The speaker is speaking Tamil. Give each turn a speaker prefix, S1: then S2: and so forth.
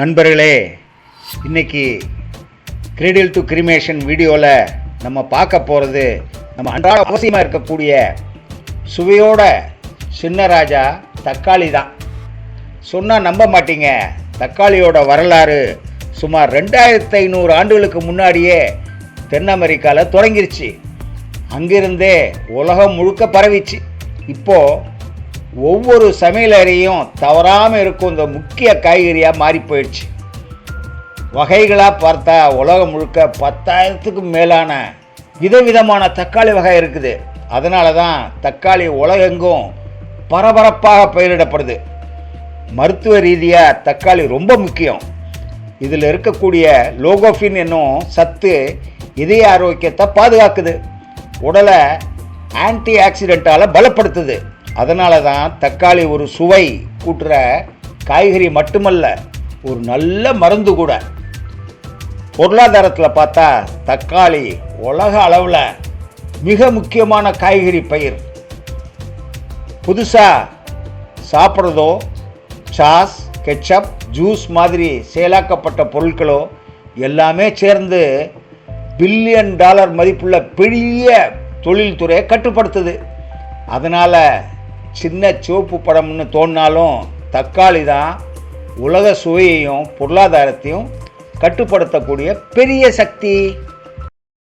S1: நண்பர்களே இன்னைக்கு கிரீடில் டு கிரிமேஷன் வீடியோவில் நம்ம பார்க்க போகிறது நம்ம அன்றாட அவசியமாக இருக்கக்கூடிய சுவையோட சின்னராஜா தக்காளி தான். சொன்னால் நம்ப மாட்டீங்க. தக்காளியோட வரலாறு சுமார் ரெண்டாயிரத்து ஐநூறு ஆண்டுகளுக்கு முன்னாடியே தென் அமெரிக்காவில் தொடங்கிருச்சு. அங்கிருந்தே உலகம் முழுக்க பரவிச்சு. இப்போது ஒவ்வொரு சமையலறையும் தவறாமல் இருக்கும் இந்த முக்கிய காய்கறியாக மாறி போயிடுச்சு. வகைகளாக பார்த்தா உலகம் முழுக்க பத்தாயிரத்துக்கும் மேலான விதவிதமான தக்காளி வகை இருக்குது. அதனால தான் தக்காளி உலகெங்கும் பரபரப்பாக பயிரிடப்படுது. மருத்துவ ரீதியாக தக்காளி ரொம்ப முக்கியம். இதில் இருக்கக்கூடிய லோகோஃபின் என்னும் சத்து இதய ஆரோக்கியத்தை பாதுகாக்குது. உடலை ஆன்டி ஆக்சிடெண்ட்டால் பலப்படுத்துது. அதனால தான் தக்காளி ஒரு சுவை கூட்டுற காய்கறி மட்டுமல்ல ஒரு நல்ல மருந்து கூட. பொருளாதாரத்தில் பார்த்தா தக்காளி உலக அளவில் மிக முக்கியமான காய்கறி பயிர். புதுசாக சாப்பிட்றதோ சாஸ் கெச்சப் ஜூஸ் மாதிரி செயலாக்கப்பட்ட பொருட்களோ எல்லாமே சேர்ந்து பில்லியன் டாலர் மதிப்புள்ள பெரிய தொழில்துறையை கட்டுப்படுத்துது. அதனால் சின்ன சிவப்பு படம்னு தோணினாலும் தக்காளி தான் உலக சுவையையும் பொருளாதாரத்தையும் கட்டுப்படுத்தக்கூடிய பெரிய சக்தி.